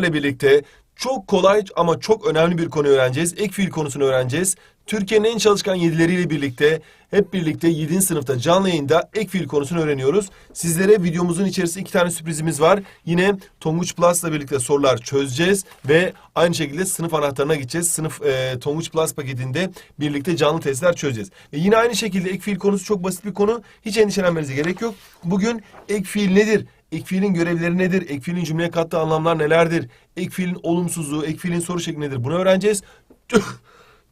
ile birlikte çok kolay ama çok önemli bir konu öğreneceğiz. Ek fiil konusunu öğreneceğiz. Türkiye'nin en çalışkan yedileriyle birlikte hep birlikte 7. sınıfta canlı yayında ek fiil konusunu öğreniyoruz. Sizlere videomuzun içerisinde iki tane sürprizimiz var. Yine Tonguç Plus'la birlikte sorular çözeceğiz ve aynı şekilde sınıf anahtarına gideceğiz. Sınıf e, Tonguç Plus paketinde birlikte canlı testler çözeceğiz. Ve yine aynı şekilde ek fiil konusu çok basit bir konu. Hiç endişelenmenize gerek yok. Bugün ek fiil nedir? Ek fiilin görevleri nedir? Ek fiilin cümleye kattığı anlamlar nelerdir? Ek fiilin olumsuzluğu, ek fiilin soru şekli nedir? Bunu öğreneceğiz.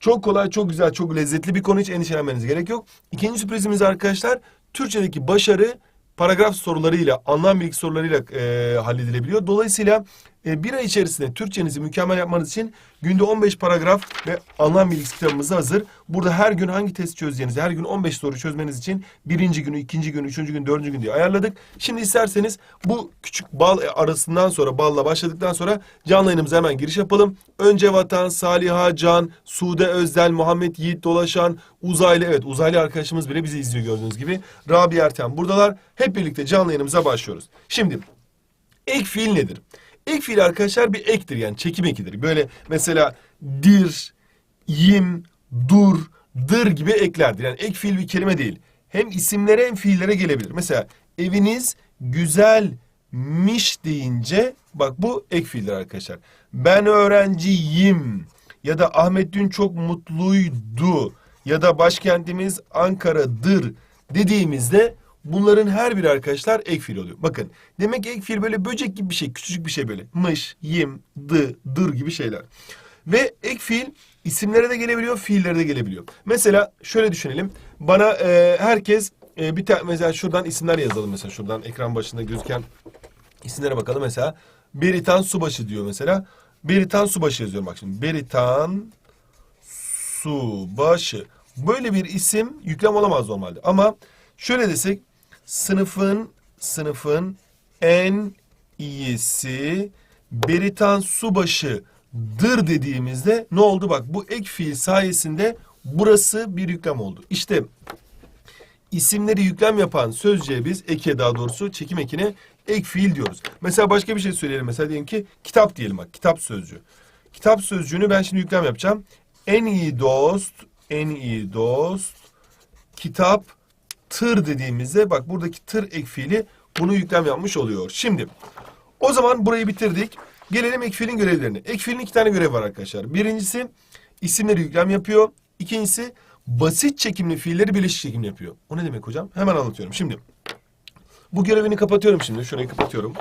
çok kolay, çok güzel, çok lezzetli bir konu. Hiç endişelenmenize gerek yok. İkinci sürprizimiz arkadaşlar, Türkçedeki başarı paragraf sorularıyla, anlam bilgi sorularıyla e, halledilebiliyor. Dolayısıyla e, bir ay içerisinde Türkçenizi mükemmel yapmanız için günde 15 paragraf ve anlam bilgisi kitabımız hazır. Burada her gün hangi test çözeceğinizi, her gün 15 soru çözmeniz için birinci günü, ikinci günü, üçüncü gün, dördüncü gün diye ayarladık. Şimdi isterseniz bu küçük bal arasından sonra, balla başladıktan sonra canlı yayınımıza hemen giriş yapalım. Önce Vatan, Saliha Can, Sude Özdel, Muhammed Yiğit Dolaşan, Uzaylı, evet uzaylı arkadaşımız bile bizi izliyor gördüğünüz gibi. Rabi Erten buradalar. Hep birlikte canlı yayınımıza başlıyoruz. Şimdi ek fiil nedir? Ek fiil arkadaşlar bir ektir yani çekim ekidir. Böyle mesela dir, yim, dur, dır gibi eklerdir. Yani ek fiil bir kelime değil. Hem isimlere hem fiillere gelebilir. Mesela eviniz güzelmiş deyince bak bu ek fiildir arkadaşlar. Ben öğrenciyim ya da Ahmet dün çok mutluydu ya da başkentimiz Ankara'dır dediğimizde Bunların her biri arkadaşlar ek fiil oluyor. Bakın demek ki ek fiil böyle böcek gibi bir şey. Küçücük bir şey böyle. Mış, yim, dı, dır gibi şeyler. Ve ek fiil isimlere de gelebiliyor, fiillere de gelebiliyor. Mesela şöyle düşünelim. Bana e, herkes e, bir tane mesela şuradan isimler yazalım mesela şuradan ekran başında gözüken isimlere bakalım mesela. Beritan Subaşı diyor mesela. Beritan Subaşı yazıyorum bak şimdi. Beritan Subaşı. Böyle bir isim yüklem olamaz normalde. Ama şöyle desek sınıfın sınıfın en iyisi Beritan Subaşı'dır dediğimizde ne oldu? Bak bu ek fiil sayesinde burası bir yüklem oldu. İşte isimleri yüklem yapan sözcüğe biz eke daha doğrusu çekim ekine ek fiil diyoruz. Mesela başka bir şey söyleyelim. Mesela diyelim ki kitap diyelim bak kitap sözcüğü. Kitap sözcüğünü ben şimdi yüklem yapacağım. En iyi dost, en iyi dost, kitap, tır dediğimizde bak buradaki tır ek fiili bunu yüklem yapmış oluyor. Şimdi o zaman burayı bitirdik. Gelelim ek fiilin görevlerine. Ek fiilin iki tane görev var arkadaşlar. Birincisi isimleri yüklem yapıyor. İkincisi basit çekimli fiilleri birleşik çekimli yapıyor. O ne demek hocam? Hemen anlatıyorum. Şimdi bu görevini kapatıyorum şimdi. Şurayı kapatıyorum.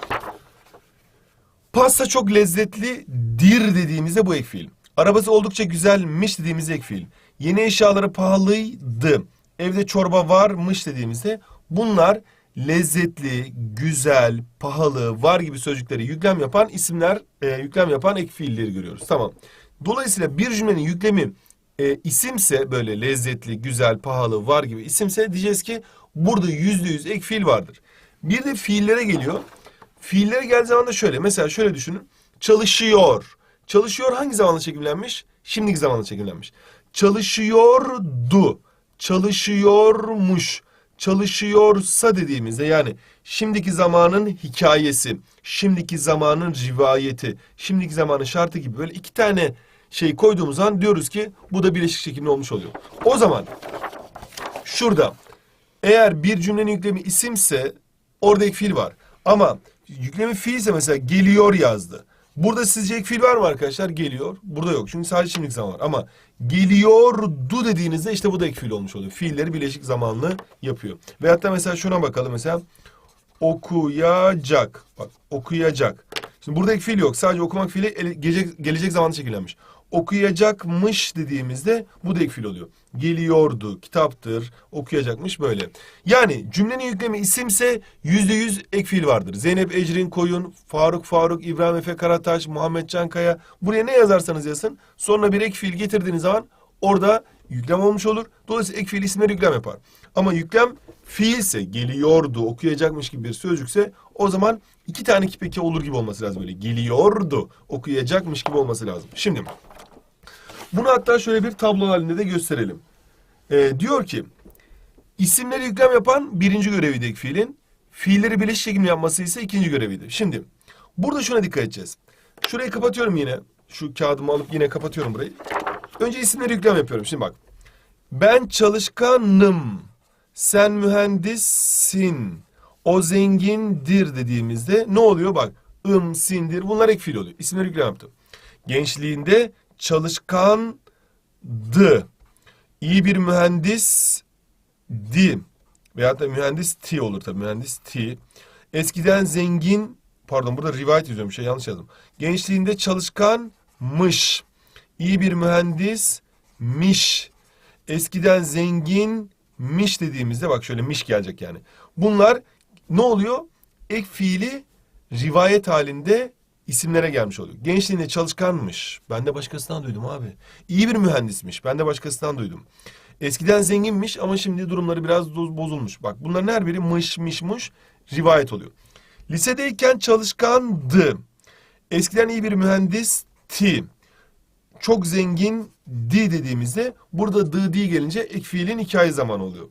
Pasta çok lezzetli dir dediğimizde bu ek fiil. Arabası oldukça güzelmiş dediğimizde ek fiil. Yeni eşyaları pahalıydı evde çorba varmış dediğimizde bunlar lezzetli, güzel, pahalı, var gibi sözcükleri yüklem yapan isimler, e, yüklem yapan ek fiilleri görüyoruz. Tamam. Dolayısıyla bir cümlenin yüklemi e, isimse böyle lezzetli, güzel, pahalı, var gibi isimse diyeceğiz ki burada yüzde yüz ek fiil vardır. Bir de fiillere geliyor. Fiillere geldiği zaman da şöyle. Mesela şöyle düşünün. Çalışıyor. Çalışıyor hangi zamanla çekimlenmiş? Şimdiki zamanla çekimlenmiş. Çalışıyordu çalışıyormuş, çalışıyorsa dediğimizde yani şimdiki zamanın hikayesi, şimdiki zamanın rivayeti, şimdiki zamanın şartı gibi böyle iki tane şey koyduğumuz zaman diyoruz ki bu da birleşik şekilde olmuş oluyor. O zaman şurada eğer bir cümlenin yüklemi isimse orada ek fiil var. Ama yüklemi fiilse mesela geliyor yazdı. Burada sizce ek fiil var mı arkadaşlar? Geliyor. Burada yok. Çünkü sadece şimdilik zaman var. Ama geliyordu dediğinizde işte bu da ek fiil olmuş oluyor. Fiilleri birleşik zamanlı yapıyor. Veyahut da mesela şuna bakalım mesela. Okuyacak. Bak okuyacak. Şimdi burada ek fiil yok. Sadece okumak fiili gelecek, gelecek zamanda çekilmiş okuyacakmış dediğimizde bu da ek fiil oluyor. Geliyordu, kitaptır, okuyacakmış böyle. Yani cümlenin yüklemi isimse yüzde yüz ek fiil vardır. Zeynep Ecrin Koyun, Faruk Faruk, İbrahim Efe Karataş, Muhammed Cankaya. Buraya ne yazarsanız yazın. Sonra bir ek fiil getirdiğiniz zaman orada yüklem olmuş olur. Dolayısıyla ek fiil isimleri yüklem yapar. Ama yüklem fiilse, geliyordu, okuyacakmış gibi bir sözcükse o zaman iki tane kipeki olur gibi olması lazım böyle. Geliyordu, okuyacakmış gibi olması lazım. Şimdi bunu hatta şöyle bir tablo halinde de gösterelim. Ee, diyor ki isimleri yüklem yapan birinci göreviydi fiilin. Fiilleri birleşik şekilde yapması ise ikinci göreviydi. Şimdi burada şuna dikkat edeceğiz. Şurayı kapatıyorum yine. Şu kağıdımı alıp yine kapatıyorum burayı. Önce isimleri yüklem yapıyorum. Şimdi bak. Ben çalışkanım. Sen mühendissin. O zengindir dediğimizde ne oluyor? Bak. ım, sindir. Bunlar ek fiil oluyor. İsimleri yüklem yaptım. Gençliğinde çalışkandı. İyi bir mühendis di. Veyahut da mühendis ti olur tabii. Mühendis ti. Eskiden zengin pardon burada rivayet yazıyorum şey yanlış yazdım. Gençliğinde çalışkanmış. İyi bir mühendismiş. Eskiden zenginmiş dediğimizde bak şöyle miş gelecek yani. Bunlar ne oluyor? Ek fiili rivayet halinde isimlere gelmiş oluyor. Gençliğinde çalışkanmış. Ben de başkasından duydum abi. İyi bir mühendismiş. Ben de başkasından duydum. Eskiden zenginmiş ama şimdi durumları biraz bozulmuş. Bak bunların her biri mış muş rivayet oluyor. Lisedeyken çalışkandı. Eskiden iyi bir mühendisti. Çok zengin di dediğimizde burada dı di gelince ek fiilin hikaye zamanı oluyor.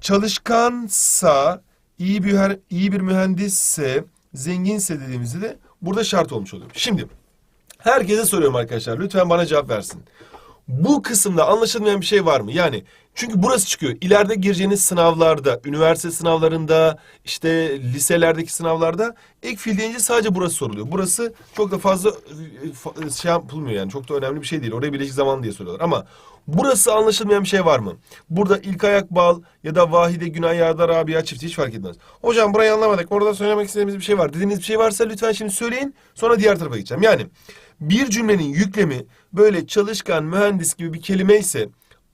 Çalışkansa, iyi bir iyi bir mühendisse, zenginse dediğimizde de burada şart olmuş oluyor. Şimdi herkese soruyorum arkadaşlar lütfen bana cevap versin. Bu kısımda anlaşılmayan bir şey var mı? Yani çünkü burası çıkıyor. İleride gireceğiniz sınavlarda, üniversite sınavlarında, işte liselerdeki sınavlarda ek fiil deyince sadece burası soruluyor. Burası çok da fazla e, fa- şey yapılmıyor yani. Çok da önemli bir şey değil. Oraya bileşik zaman diye soruyorlar. Ama burası anlaşılmayan bir şey var mı? Burada ilk ayak bal ya da Vahide Günay Yağda Rabia çifti hiç fark etmez. Hocam burayı anlamadık. Orada söylemek istediğimiz bir şey var. Dediğiniz bir şey varsa lütfen şimdi söyleyin. Sonra diğer tarafa geçeceğim. Yani bir cümlenin yüklemi böyle çalışkan, mühendis gibi bir kelime ise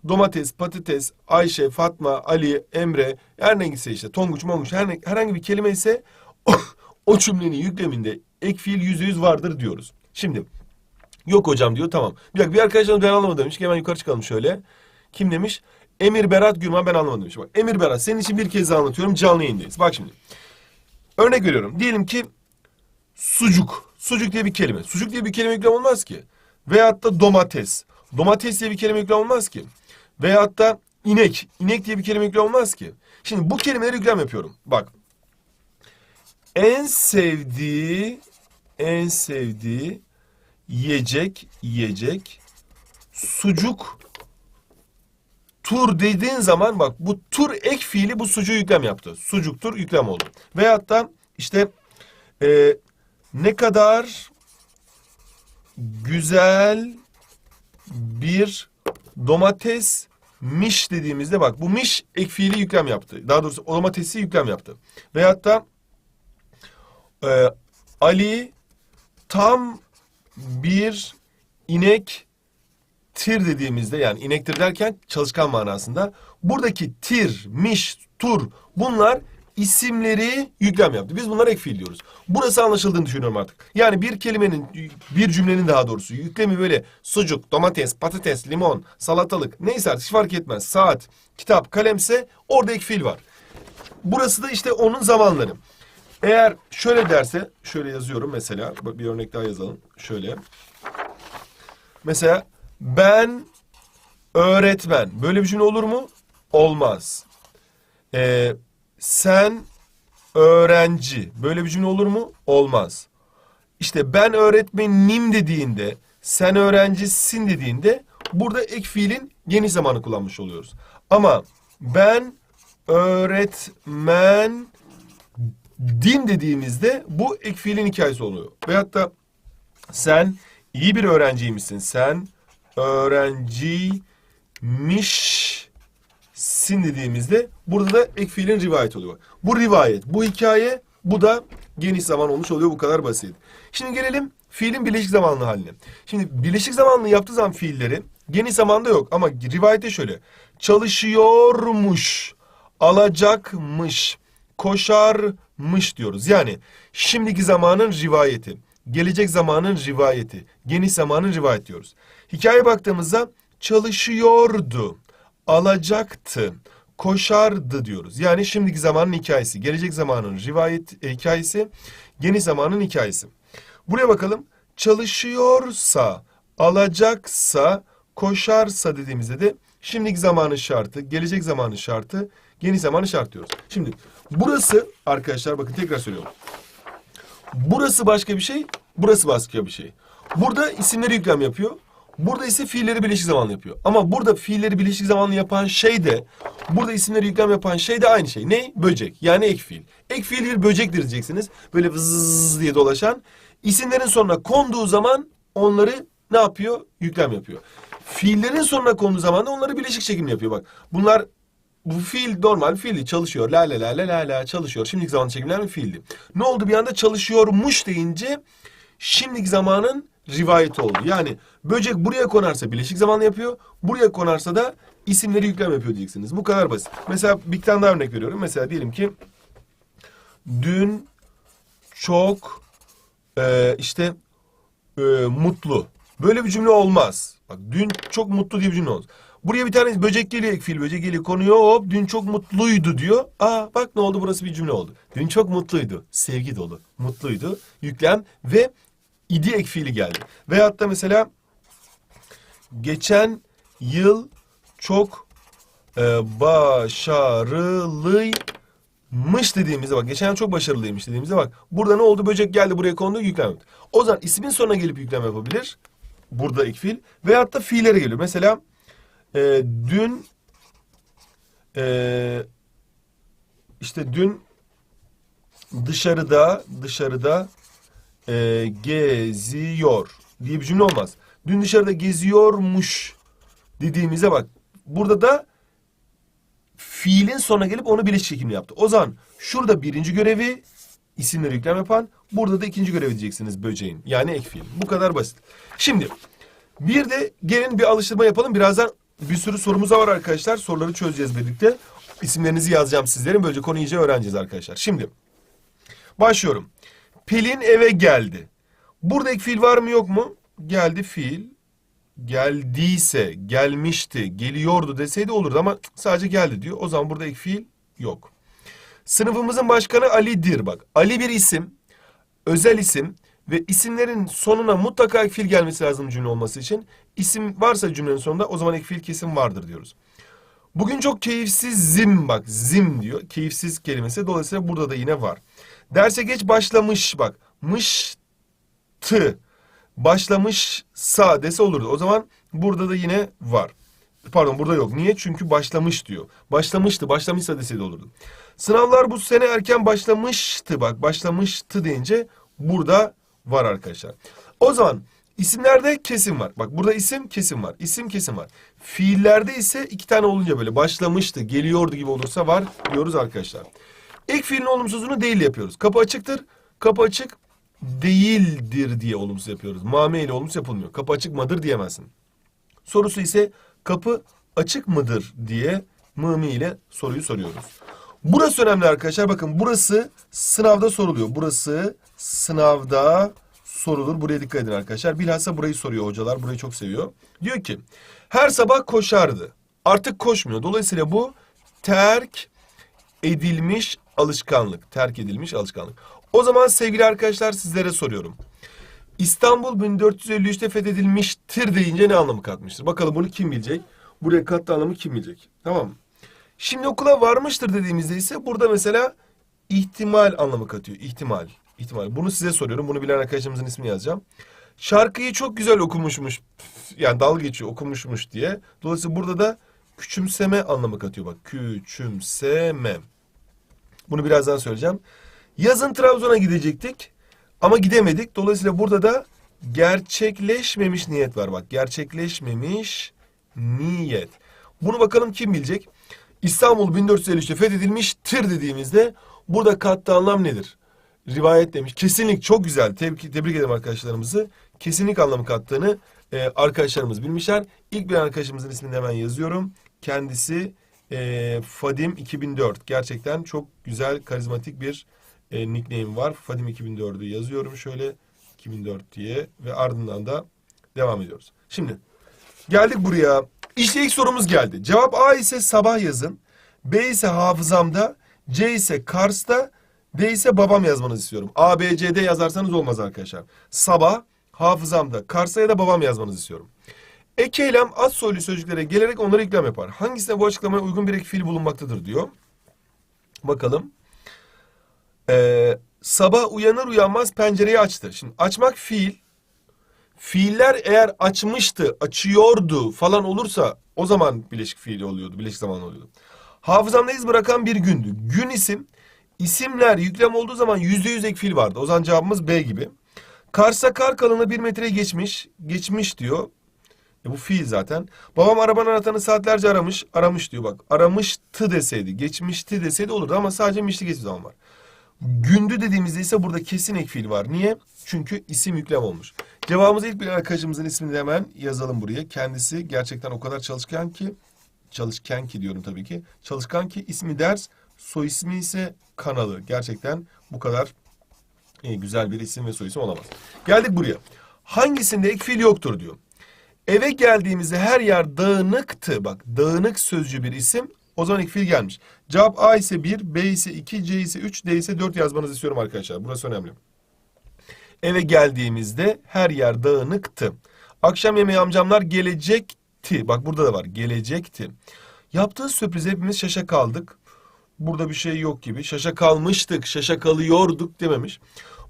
domates, patates, Ayşe, Fatma, Ali, Emre her neyse işte Tonguç, Monguç her herhangi bir kelime ise o, o cümlenin yükleminde ek fiil yüzde yüz vardır diyoruz. Şimdi yok hocam diyor tamam. Bir dakika bir arkadaşım ben anlamadım demiş ki hemen yukarı çıkalım şöyle. Kim demiş? Emir Berat Gürman ben anlamadım demiş. Bak Emir Berat senin için bir kez anlatıyorum canlı yayındayız. Bak şimdi. Örnek veriyorum. Diyelim ki sucuk. Sucuk diye bir kelime. Sucuk diye bir kelime yüklem olmaz ki. Veyahut da domates. Domates diye bir kelime yüklem olmaz ki. Veyahut da inek. İnek diye bir kelime yüklem olmaz ki. Şimdi bu kelimeleri yüklem yapıyorum. Bak. En sevdiği, en sevdiği yiyecek, yiyecek, sucuk, tur dediğin zaman bak bu tur ek fiili bu sucuğu yüklem yaptı. Sucuktur yüklem oldu. Veyahut da işte e, ne kadar güzel bir domatesmiş dediğimizde bak bu miş ek fiili yüklem yaptı. Daha doğrusu domatesi yüklem yaptı. Veyahut da e, Ali tam bir inek tir dediğimizde yani inektir derken çalışkan manasında buradaki tir, miş, tur bunlar isimleri yüklem yaptı. Biz bunlara ek fiil diyoruz. Burası anlaşıldığını düşünüyorum artık. Yani bir kelimenin, bir cümlenin daha doğrusu yüklemi böyle sucuk, domates, patates, limon, salatalık neyse artık fark etmez. Saat, kitap, kalemse orada ek fiil var. Burası da işte onun zamanları. Eğer şöyle derse, şöyle yazıyorum mesela, bir örnek daha yazalım. Şöyle. Mesela ben öğretmen. Böyle bir cümle olur mu? Olmaz. Ee, sen öğrenci. Böyle bir cümle olur mu? Olmaz. İşte ben öğretmenim dediğinde, sen öğrencisin dediğinde burada ek fiilin geniş zamanı kullanmış oluyoruz. Ama ben öğretmen din dediğimizde bu ek fiilin hikayesi oluyor. Veyahut da sen iyi bir öğrenciymişsin. Sen öğrenciymişsin dediğimizde burada da ek fiilin rivayet oluyor. Bu rivayet, bu hikaye, bu da geniş zaman olmuş oluyor. Bu kadar basit. Şimdi gelelim fiilin birleşik zamanlı haline. Şimdi birleşik zamanlı yaptığı zaman fiilleri geniş zamanda yok ama rivayette şöyle. Çalışıyormuş, alacakmış, koşarmış diyoruz. Yani şimdiki zamanın rivayeti, gelecek zamanın rivayeti, geniş zamanın rivayet diyoruz. Hikaye baktığımızda çalışıyordu, alacaktı, koşardı diyoruz. Yani şimdiki zamanın hikayesi, gelecek zamanın rivayet e, hikayesi, geniş zamanın hikayesi. Buraya bakalım. Çalışıyorsa, alacaksa, koşarsa dediğimizde de şimdiki zamanın şartı, gelecek zamanın şartı, geniş zamanın şartı diyoruz. Şimdi burası arkadaşlar bakın tekrar söylüyorum. Burası başka bir şey, Burası başka bir şey. Burada isimleri yüklem yapıyor. Burada ise fiilleri bileşik zamanlı yapıyor. Ama burada fiilleri bileşik zamanlı yapan şey de burada isimleri yüklem yapan şey de aynı şey. Ne? Böcek. Yani ek fiil. Ek fiil bir böcektir diyeceksiniz. Böyle vızz diye dolaşan. İsimlerin sonuna konduğu zaman onları ne yapıyor? Yüklem yapıyor. Fiillerin sonuna konduğu zaman da onları bileşik çekim yapıyor. Bak bunlar bu fiil normal fiildi çalışıyor. La la la la la la çalışıyor. Şimdiki zaman çekimler bir fiildi. Ne oldu bir anda çalışıyormuş deyince şimdiki zamanın rivayeti oldu. Yani böcek buraya konarsa bileşik zamanlı yapıyor. Buraya konarsa da isimleri yüklem yapıyor diyeceksiniz. Bu kadar basit. Mesela bir tane daha örnek veriyorum. Mesela diyelim ki dün çok e, işte e, mutlu. Böyle bir cümle olmaz. Bak dün çok mutlu diye bir cümle olmaz. Buraya bir tane böcek geliyor, ek fiil böcek geliyor, konuyor hop dün çok mutluydu diyor. Aa bak ne oldu burası bir cümle oldu. Dün çok mutluydu. Sevgi dolu. Mutluydu. Yüklem ve idi ek fiili geldi. Veyahut da mesela geçen yıl çok e, başarılıymış dediğimizde bak geçen yıl çok başarılıymış dediğimizde bak burada ne oldu böcek geldi buraya kondu yüklem. O zaman ismin sonuna gelip yüklem yapabilir. Burada ek fiil. Veyahut da fiillere geliyor. Mesela e, dün e, işte dün dışarıda dışarıda e, geziyor diye bir cümle olmaz. Dün dışarıda geziyormuş dediğimize bak. Burada da fiilin sonuna gelip onu bileşik çekimli yaptı. O zaman şurada birinci görevi isimleri yüklem yapan, burada da ikinci görevi diyeceksiniz böceğin. Yani ek fiil. Bu kadar basit. Şimdi bir de gelin bir alıştırma yapalım. Birazdan bir sürü sorumuz var arkadaşlar. Soruları çözeceğiz birlikte. İsimlerinizi yazacağım sizlerin. Böylece konuyu iyice öğreneceğiz arkadaşlar. Şimdi başlıyorum. Pelin eve geldi. Burada ek fiil var mı yok mu? Geldi fiil. Geldiyse, gelmişti, geliyordu deseydi olurdu ama sadece geldi diyor. O zaman burada ek fiil yok. Sınıfımızın başkanı Ali'dir bak. Ali bir isim, özel isim ve isimlerin sonuna mutlaka ek fiil gelmesi lazım cümle olması için. İsim varsa cümlenin sonunda o zaman ek fiil kesin vardır diyoruz. Bugün çok keyifsizim bak zim diyor. Keyifsiz kelimesi dolayısıyla burada da yine var. Derse geç başlamış bak. Mıştı. Başlamışsa dese olurdu. O zaman burada da yine var. Pardon burada yok. Niye? Çünkü başlamış diyor. Başlamıştı. Başlamışsa deseydi olurdu. Sınavlar bu sene erken başlamıştı. Bak başlamıştı deyince burada var arkadaşlar. O zaman isimlerde kesim var. Bak burada isim kesim var. İsim kesim var. Fiillerde ise iki tane olunca böyle başlamıştı, geliyordu gibi olursa var diyoruz arkadaşlar. İlk fiilin olumsuzunu değil yapıyoruz. Kapı açıktır. Kapı açık değildir diye olumsuz yapıyoruz. Mame ile olumsuz yapılmıyor. Kapı açık mıdır diyemezsin. Sorusu ise kapı açık mıdır diye mımi ile soruyu soruyoruz. Burası önemli arkadaşlar. Bakın burası sınavda soruluyor. Burası sınavda sorulur. Buraya dikkat edin arkadaşlar. Bilhassa burayı soruyor hocalar. Burayı çok seviyor. Diyor ki her sabah koşardı. Artık koşmuyor. Dolayısıyla bu terk edilmiş alışkanlık. Terk edilmiş alışkanlık. O zaman sevgili arkadaşlar sizlere soruyorum. İstanbul 1453'te fethedilmiştir deyince ne anlamı katmıştır? Bakalım bunu kim bilecek? Buraya kattığı anlamı kim bilecek? Tamam mı? Şimdi okula varmıştır dediğimizde ise burada mesela ihtimal anlamı katıyor. İhtimal. İhtimal. Bunu size soruyorum. Bunu bilen arkadaşımızın ismini yazacağım. Şarkıyı çok güzel okumuşmuş. Yani dalga geçiyor okumuşmuş diye. Dolayısıyla burada da küçümseme anlamı katıyor. Bak küçümseme. Bunu birazdan söyleyeceğim. Yazın Trabzon'a gidecektik ama gidemedik. Dolayısıyla burada da gerçekleşmemiş niyet var. Bak gerçekleşmemiş niyet. Bunu bakalım kim bilecek? İstanbul 1453'te fethedilmiştir dediğimizde burada kattığı anlam nedir? Rivayet demiş. Kesinlik çok güzel. Tebrik, tebrik ederim arkadaşlarımızı. Kesinlik anlamı kattığını e, arkadaşlarımız bilmişler. İlk bir arkadaşımızın ismini hemen yazıyorum. Kendisi e, Fadim 2004. Gerçekten çok güzel, karizmatik bir e, nickname var. Fadim 2004'ü yazıyorum şöyle 2004 diye ve ardından da devam ediyoruz. Şimdi geldik buraya. İşte ilk sorumuz geldi. Cevap A ise sabah yazın. B ise hafızamda. C ise Kars'ta. D ise babam yazmanızı istiyorum. A, B, C, D yazarsanız olmaz arkadaşlar. Sabah, hafızamda, Kars'ta ya da babam yazmanızı istiyorum. Ek eylem az soylu sözcüklere gelerek onları yüklem yapar. Hangisine bu açıklamaya uygun bir ek fiil bulunmaktadır diyor. Bakalım. Ee, sabah uyanır uyanmaz pencereyi açtı. Şimdi açmak fiil. Fiiller eğer açmıştı, açıyordu falan olursa o zaman bileşik fiil oluyordu, bileşik zaman oluyordu. Hafızamda iz bırakan bir gündü. Gün isim, isimler yüklem olduğu zaman yüzde yüz ek fiil vardı. O zaman cevabımız B gibi. Kars'a kar kalınlığı bir metreye geçmiş, geçmiş diyor. E bu fiil zaten. Babam arabanın anahtarını saatlerce aramış, aramış diyor bak. Aramıştı deseydi, geçmişti deseydi olurdu ama sadece mişli geçmiş zaman var. Gündü dediğimizde ise burada kesin ek fiil var. Niye? Çünkü isim yüklem olmuş. Cevabımızı ilk bir arkadaşımızın ismini de hemen yazalım buraya. Kendisi gerçekten o kadar çalışkan ki, çalışkan ki diyorum tabii ki. Çalışkan ki ismi ders, soy ismi ise kanalı. Gerçekten bu kadar e, güzel bir isim ve soy isim olamaz. Geldik buraya. Hangisinde ek fiil yoktur diyor. Eve geldiğimizde her yer dağınıktı. Bak dağınık sözcü bir isim. O zaman ek fiil gelmiş. Cevap A ise 1, B ise 2, C ise 3, D ise 4 yazmanızı istiyorum arkadaşlar. Burası önemli. Eve geldiğimizde her yer dağınıktı. Akşam yemeği amcamlar gelecekti. Bak burada da var. Gelecekti. Yaptığı sürprize hepimiz şaşa kaldık. Burada bir şey yok gibi. Şaşa kalmıştık, şaşa kalıyorduk dememiş.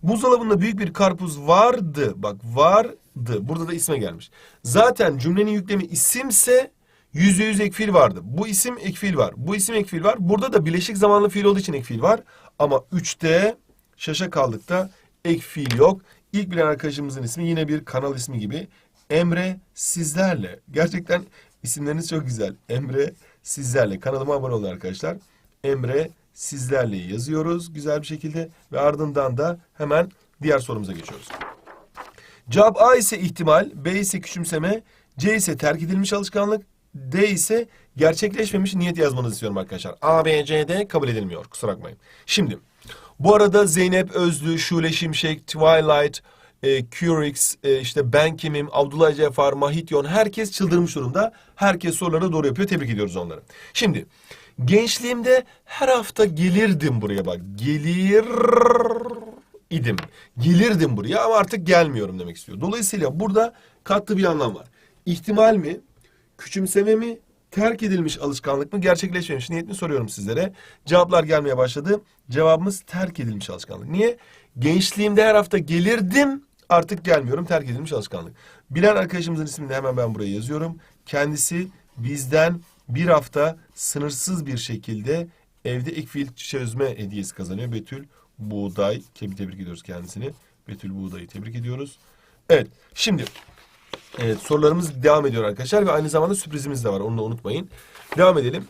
Buzdolabında büyük bir karpuz vardı. Bak vardı. Burada da isme gelmiş. Zaten cümlenin yüklemi isimse yüzde yüz ek fiil vardı. Bu isim ek fiil var. Bu isim ek fiil var. Burada da bileşik zamanlı fiil olduğu için ek fiil var. Ama üçte şaşa kaldıkta ek fiil yok. İlk bilen arkadaşımızın ismi yine bir kanal ismi gibi. Emre sizlerle. Gerçekten isimleriniz çok güzel. Emre sizlerle. Kanalıma abone olun arkadaşlar. Emre sizlerle yazıyoruz güzel bir şekilde ve ardından da hemen diğer sorumuza geçiyoruz. Cevap A ise ihtimal, B ise küçümseme, C ise terk edilmiş alışkanlık, D ise gerçekleşmemiş niyet yazmanızı istiyorum arkadaşlar. A, B, C, D kabul edilmiyor kusura bakmayın. Şimdi bu arada Zeynep Özlü, Şule Şimşek, Twilight, e, Curix, e, işte Ben Kimim, Abdullah Cefar, Mahityon herkes çıldırmış durumda. Herkes soruları doğru yapıyor. Tebrik ediyoruz onları. Şimdi gençliğimde her hafta gelirdim buraya bak. Gelir idim. Gelirdim buraya ama artık gelmiyorum demek istiyor. Dolayısıyla burada katlı bir anlam var. İhtimal mi, küçümseme mi, terk edilmiş alışkanlık mı, gerçekleşmemiş niyet mi soruyorum sizlere. Cevaplar gelmeye başladı. Cevabımız terk edilmiş alışkanlık. Niye? Gençliğimde her hafta gelirdim, artık gelmiyorum, terk edilmiş alışkanlık. Bilen arkadaşımızın ismini hemen ben buraya yazıyorum. Kendisi bizden bir hafta sınırsız bir şekilde evde ek fiil çözme hediyesi kazanıyor. Betül Buğday. Tebrik ediyoruz kendisini. Betül Buğday'ı tebrik ediyoruz. Evet şimdi evet, sorularımız devam ediyor arkadaşlar ve aynı zamanda sürprizimiz de var. Onu da unutmayın. Devam edelim.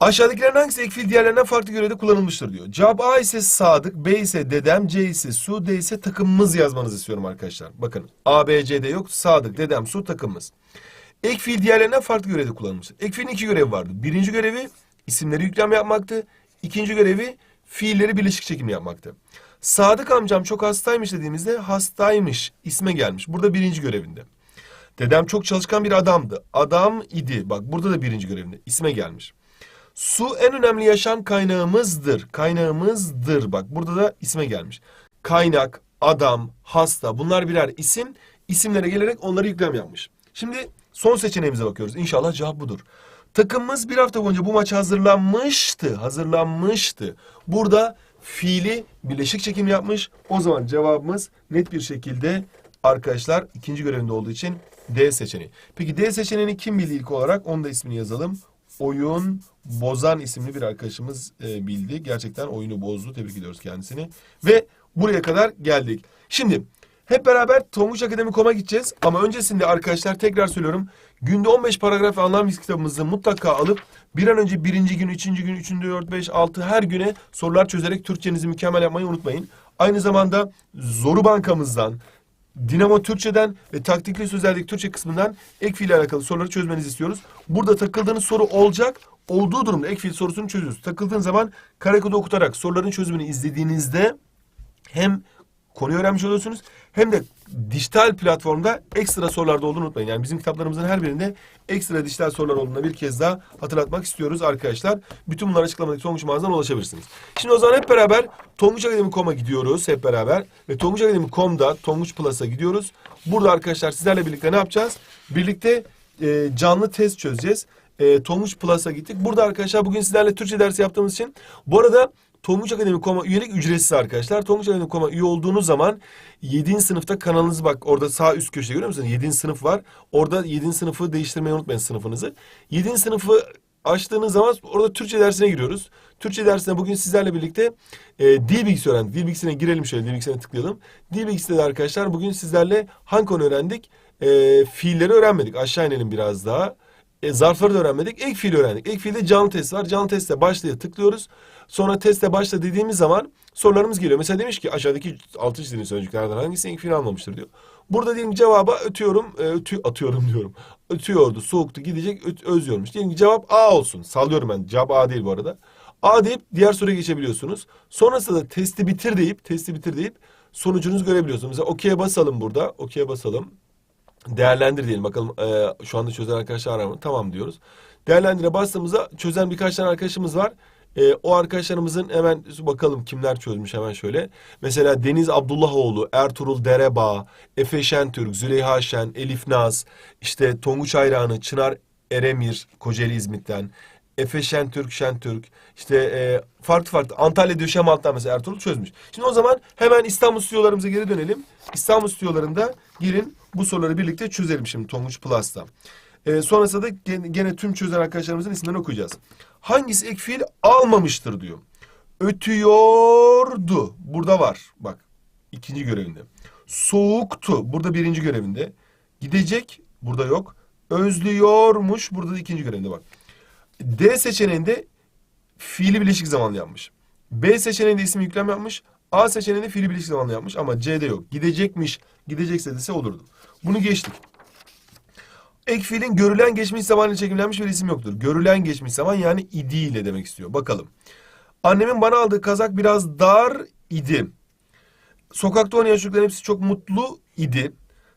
Aşağıdakilerin hangisi ek diğerlerinden farklı görevde kullanılmıştır diyor. Cevap A ise sadık, B ise dedem, C ise su, D ise takımımız yazmanızı istiyorum arkadaşlar. Bakın A, B, C'de yok. Sadık, dedem, su, takımımız. Ek fiil diğerlerinden farklı görevde kullanılmıştır. Ek fiilin iki görevi vardı. Birinci görevi isimleri yüklem yapmaktı. İkinci görevi fiilleri birleşik çekim yapmaktı. Sadık amcam çok hastaymış dediğimizde hastaymış isme gelmiş. Burada birinci görevinde. Dedem çok çalışkan bir adamdı. Adam idi. Bak burada da birinci görevinde. isme gelmiş. Su en önemli yaşam kaynağımızdır. Kaynağımızdır. Bak burada da isme gelmiş. Kaynak, adam, hasta bunlar birer isim. İsimlere gelerek onları yüklem yapmış. Şimdi son seçeneğimize bakıyoruz. İnşallah cevap budur. Takımımız bir hafta boyunca bu maça hazırlanmıştı. Hazırlanmıştı. Burada fiili birleşik çekim yapmış. O zaman cevabımız net bir şekilde arkadaşlar ikinci görevinde olduğu için D seçeneği. Peki D seçeneğini kim bildi ilk olarak? Onun da ismini yazalım. Oyun Bozan isimli bir arkadaşımız e, bildi. Gerçekten oyunu bozdu. Tebrik ediyoruz kendisini. Ve buraya kadar geldik. Şimdi hep beraber Tonguç Akademi.com'a gideceğiz. Ama öncesinde arkadaşlar tekrar söylüyorum. Günde 15 paragraf ve anlam kitabımızı mutlaka alıp bir an önce birinci gün, üçüncü gün, üçüncü, dört, beş, altı her güne sorular çözerek Türkçenizi mükemmel yapmayı unutmayın. Aynı zamanda Zoru Bankamızdan, Dinamo Türkçe'den ve taktikli sözlerdeki Türkçe kısmından ek fiil alakalı soruları çözmenizi istiyoruz. Burada takıldığınız soru olacak. Olduğu durumda ek fiil sorusunu çözüyoruz. Takıldığın zaman karekodu okutarak soruların çözümünü izlediğinizde hem konuyu öğrenmiş oluyorsunuz hem de dijital platformda ekstra sorularda olduğunu unutmayın. Yani bizim kitaplarımızın her birinde ekstra dijital sorular olduğunu bir kez daha hatırlatmak istiyoruz arkadaşlar. Bütün bunlar açıklamadaki Tonguç mağazadan ulaşabilirsiniz. Şimdi o zaman hep beraber tonguçakademi.com'a gidiyoruz hep beraber. Ve tonguçakademi.com'da Tonguç Plus'a gidiyoruz. Burada arkadaşlar sizlerle birlikte ne yapacağız? Birlikte e, canlı test çözeceğiz. E, Tonguç Plus'a gittik. Burada arkadaşlar bugün sizlerle Türkçe dersi yaptığımız için bu arada Tonguç Akademi.com'a üyelik ücretsiz arkadaşlar. Tonguç Akademi.com'a üye olduğunuz zaman 7. sınıfta kanalınız bak orada sağ üst köşede görüyor musunuz? 7. sınıf var. Orada 7. sınıfı değiştirmeyi unutmayın sınıfınızı. 7. sınıfı açtığınız zaman orada Türkçe dersine giriyoruz. Türkçe dersine bugün sizlerle birlikte e, dil bilgisi öğrendik. Dil bilgisine girelim şöyle dil bilgisine tıklayalım. Dil bilgisinde de arkadaşlar bugün sizlerle hangi konu öğrendik? E, fiilleri öğrenmedik. Aşağı inelim biraz daha. E, zarfları da öğrenmedik. Ek fiil öğrendik. Ek fiilde canlı test var. Canlı testte başlaya tıklıyoruz. Sonra teste başla dediğimiz zaman sorularımız geliyor. Mesela demiş ki aşağıdaki altı çizdiğiniz sözcüklerden hangisi ek fiil almamıştır diyor. Burada diyelim cevaba ötüyorum, e, ötü, atıyorum diyorum. Ötüyordu, soğuktu, gidecek, öt, özlüyormuş. Diyelim ki cevap A olsun. Sallıyorum ben. Cevap A değil bu arada. A deyip diğer soruya geçebiliyorsunuz. Sonrasında da testi bitir deyip, testi bitir deyip sonucunuzu görebiliyorsunuz. Mesela okey'e basalım burada. Okey'e basalım. Değerlendir diyelim bakalım e, şu anda çözen arkadaşlar var mı? Tamam diyoruz. Değerlendire bastığımızda çözen birkaç tane arkadaşımız var. E, o arkadaşlarımızın hemen bakalım kimler çözmüş hemen şöyle. Mesela Deniz Abdullahoğlu, Ertuğrul Derebağ, Efe Şentürk, Züleyha Şen, Elif Naz, işte Tonguç Ayranı, Çınar Eremir, Kocaeli İzmit'ten, Efe Şentürk, Şentürk, işte e, farklı farklı Antalya Döşem alttan mesela Ertuğrul çözmüş. Şimdi o zaman hemen İstanbul stüdyolarımıza geri dönelim. İstanbul stüdyolarında girin bu soruları birlikte çözelim şimdi Tonguç Plus'ta. E, sonrasında da gene, gene tüm çözen arkadaşlarımızın isimlerini okuyacağız. Hangisi ek fiil almamıştır diyor. Ötüyordu. Burada var. Bak. ikinci görevinde. Soğuktu. Burada birinci görevinde. Gidecek. Burada yok. Özlüyormuş. Burada da ikinci görevinde bak. D seçeneğinde fiili bileşik zamanlı yapmış. B seçeneğinde isim yüklem yapmış. A seçeneğinde fiili bileşik zamanlı yapmış ama C'de yok. Gidecekmiş. Gidecekse dese olurdu. Bunu geçtik. Ek fiilin görülen geçmiş zamanla çekimlenmiş bir isim yoktur. Görülen geçmiş zaman yani idi ile demek istiyor. Bakalım. Annemin bana aldığı kazak biraz dar idi. Sokakta oynayan çocukların hepsi çok mutlu idi.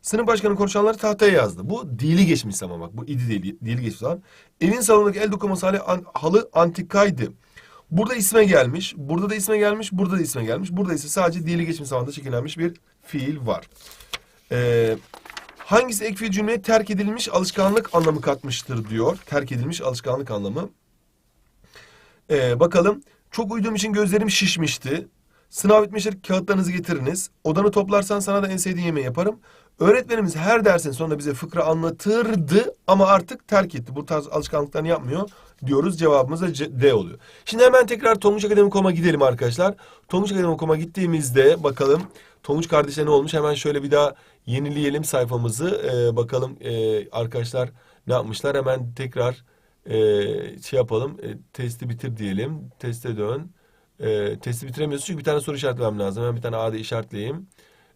Sınıf başkanı konuşanları tahtaya yazdı. Bu dili geçmiş zaman bak. Bu idi değil, dili geçmiş zaman. Evin salonundaki el dokuması halı, an, halı antikaydı. Burada isme gelmiş. Burada da isme gelmiş. Burada da isme gelmiş. Burada ise sadece dili geçmiş zamanda şekillenmiş bir fiil var. Ee, hangisi ek fiil cümleye terk edilmiş alışkanlık anlamı katmıştır diyor. Terk edilmiş alışkanlık anlamı. Ee, bakalım. Çok uyuduğum için gözlerim şişmişti. Sınav bitmiştir kağıtlarınızı getiriniz. Odanı toplarsan sana da en sevdiğin yemeği yaparım. Öğretmenimiz her dersin sonunda bize fıkra anlatırdı ama artık terk etti. Bu tarz alışkanlıklarını yapmıyor diyoruz. Cevabımız da D oluyor. Şimdi hemen tekrar Tonguç Akademi.com'a gidelim arkadaşlar. Tonguç Akademi.com'a gittiğimizde bakalım Tonguç kardeşler ne olmuş? Hemen şöyle bir daha yenileyelim sayfamızı. Ee, bakalım e, arkadaşlar ne yapmışlar? Hemen tekrar e, şey yapalım. E, testi bitir diyelim. Teste dön. E, testi bitiremiyorsun çünkü bir tane soru işaretlemem lazım. Hemen bir tane A'da işaretleyeyim.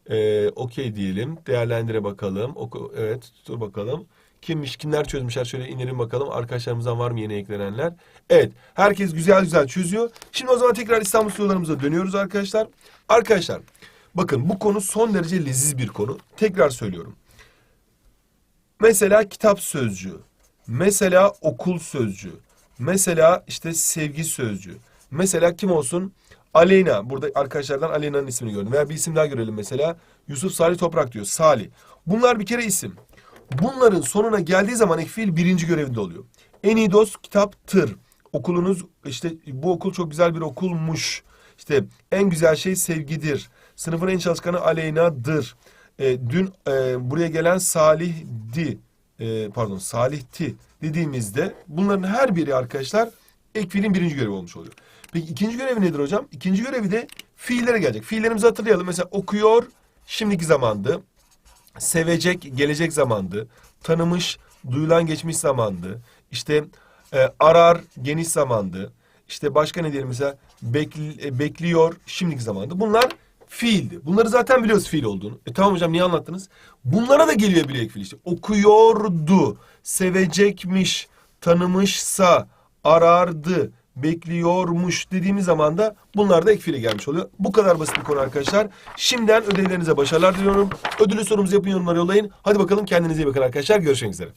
E, Okey diyelim. Değerlendire bakalım. Oku, evet dur bakalım. Kimmiş, kimler çözmüşler? Şöyle inelim bakalım. Arkadaşlarımızdan var mı yeni eklenenler? Evet. Herkes güzel güzel çözüyor. Şimdi o zaman tekrar İstanbul sorularımıza dönüyoruz arkadaşlar. Arkadaşlar bakın bu konu son derece leziz bir konu. Tekrar söylüyorum. Mesela kitap sözcüğü. Mesela okul sözcüğü. Mesela işte sevgi sözcüğü. Mesela kim olsun? Aleyna. Burada arkadaşlardan Aleyna'nın ismini gördüm. Veya bir isim daha görelim mesela. Yusuf Salih Toprak diyor. Salih. Bunlar bir kere isim. Bunların sonuna geldiği zaman ek fiil birinci görevinde oluyor. En iyi dost kitaptır. Okulunuz işte bu okul çok güzel bir okulmuş. İşte en güzel şey sevgidir. Sınıfın en çalışkanı Aleyna'dır. E, dün e, buraya gelen Salih'di. E, pardon Salih'ti dediğimizde bunların her biri arkadaşlar ek fiilin birinci görevi olmuş oluyor. Peki ikinci görevi nedir hocam? İkinci görevi de fiillere gelecek. Fiillerimizi hatırlayalım. Mesela okuyor şimdiki zamandı. Sevecek gelecek zamandı. Tanımış duyulan geçmiş zamandı. İşte e, arar geniş zamandı. İşte başka ne diyelim mesela bekli- e, bekliyor şimdiki zamandı. Bunlar fiildi. Bunları zaten biliyoruz fiil olduğunu. E tamam hocam niye anlattınız? Bunlara da geliyor bile ek fiil işte. Okuyordu, sevecekmiş, tanımışsa, arardı, bekliyormuş dediğimiz zaman da bunlar da ek gelmiş oluyor. Bu kadar basit bir konu arkadaşlar. Şimdiden ödevlerinize başarılar diliyorum. Ödülü sorumuzu yapın yorumlara yollayın. Hadi bakalım kendinize iyi bakın arkadaşlar. Görüşmek üzere.